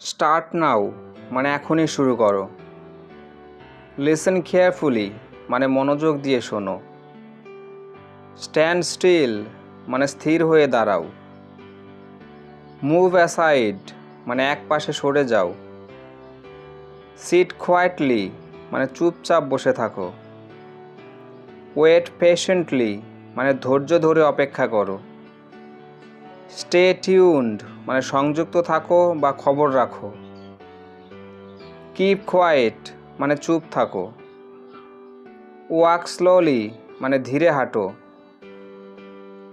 Start now মানে এখনই শুরু করো। লিসেন কেয়ারফুলি মানে মনোযোগ দিয়ে শোনো। স্ট্যান্ড স্টিল মানে স্থির হয়ে দাঁড়াও। মুভ অ্যাসাইড মানে এক পাশে সরে যাও। সিট কোয়াইটলি মানে চুপচাপ বসে থাকো। ওয়েট পেশেন্টলি মানে ধৈর্য ধরে অপেক্ষা করো। স্টে টিউন্ড মানে সংযুক্ত থাকো বা খবর রাখো। কিপ কোয়াইট মানে চুপ থাকো। ওয়াক স্লোলি মানে ধীরে হাঁটো।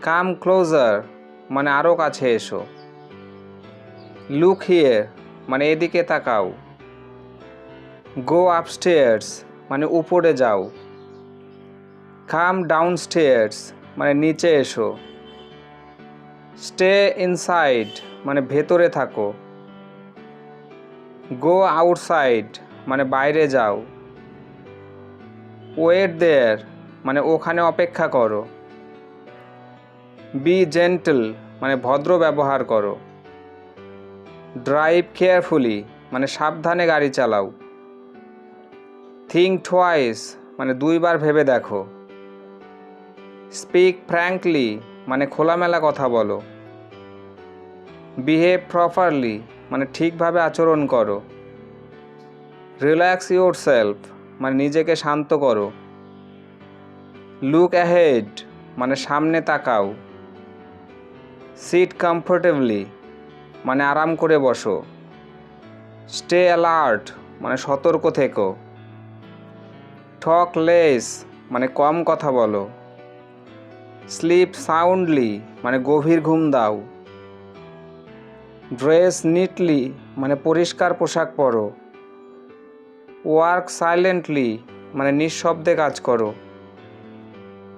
কাম ক্লোজার মানে আরও কাছে এসো। লুক হিয়ার মানে এদিকে তাকাও। গো আপস্টেয়ার্স মানে উপরে যাও। কাম ডাউন স্টেয়ার্স মানে নিচে এসো। স্টে ইনসাইড মানে ভেতরে থাকো। গো আউটসাইড মানে বাইরে যাও। ওয়েট দেয়ার মানে ওখানে অপেক্ষা করো। বি জেন্টল মানে ভদ্র ব্যবহার করো। ড্রাইভ কেয়ারফুলি মানে সাবধানে গাড়ি চালাও। থিঙ্ক টোয়াইস মানে দুইবার ভেবে দেখো। স্পিক ফ্র্যাঙ্কলি মানে খোলামেলা কথা বলো। বিহেভ প্রপারলি মানে ঠিকভাবে আচরণ করো। রিল্যাক্স ইউর সেলফ মানে নিজেকে শান্ত করো। লুক অ্যাহেড মানে সামনে তাকাও। সিট কমফোর্টেবলি মানে আরাম করে বসো। স্টে অ্যালার্ট মানে সতর্ক থেকো। টক লেস মানে কম কথা বলো। স্লিপ সাউন্ডলি মানে গভীর ঘুম দাও। ড্রেস নিটলি মানে পরিষ্কার পোশাক পরো। ওয়ার্ক সাইলেন্টলি মানে নিঃশব্দে কাজ করো।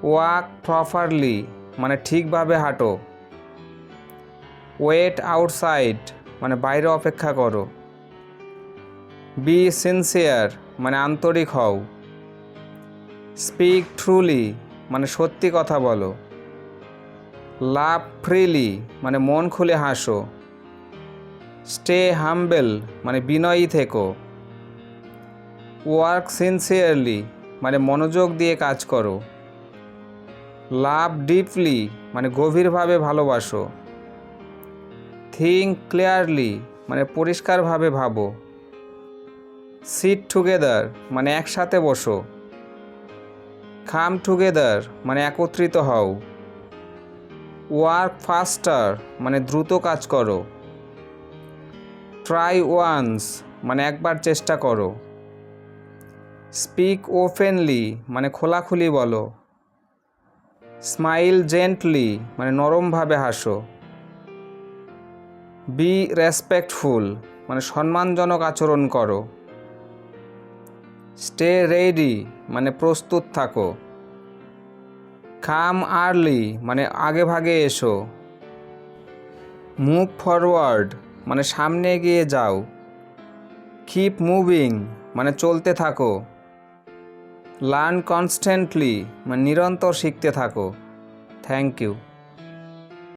ওয়াক প্রপারলি মানে ঠিকভাবে হাঁটো। ওয়েট আউটসাইড মানে বাইরে অপেক্ষা করো। বি সিনসিয়ার মানে আন্তরিক হও। স্পিক ট্রুলি মানে সত্যি কথা বলো। লাভ ফ্রিলি মানে মন খুলে হাসো। স্টে হাম্বেল মানে বিনয়ী থেকো। ওয়ার্ক সিনসিয়ারলি মানে মনোযোগ দিয়ে কাজ করো। লাভ ডিপলি মানে গভীরভাবে ভালোবাসো। থিঙ্ক ক্লিয়ারলি মানে পরিষ্কারভাবে ভাবো। সিট টুগেদার মানে একসাথে বসো। খাম টুগেদার মানে একত্রিত হও। ওয়ার্ক ফাস্টার মানে দ্রুত কাজ করো। ট্রাই ওয়ান্স মানে একবার চেষ্টা করো। স্পিক ওপেনলি মানে খোলাখুলি বলো। স্মাইল জেন্টলি মানে নরমভাবে হাসো। বি রেসপেক্টফুল মানে সম্মানজনক আচরণ করো। স্টে রেডি মানে প্রস্তুত থাকো। খাম আর্লি মানে আগে ভাগে এসো। মুভ ফরওয়ার্ড মানে সামনে এগিয়ে যাও। কিপ মুভিং মানে চলতে থাকো। লার্ন কনস্ট্যান্টলি মানে নিরন্তর শিখতে থাকো। Thank you.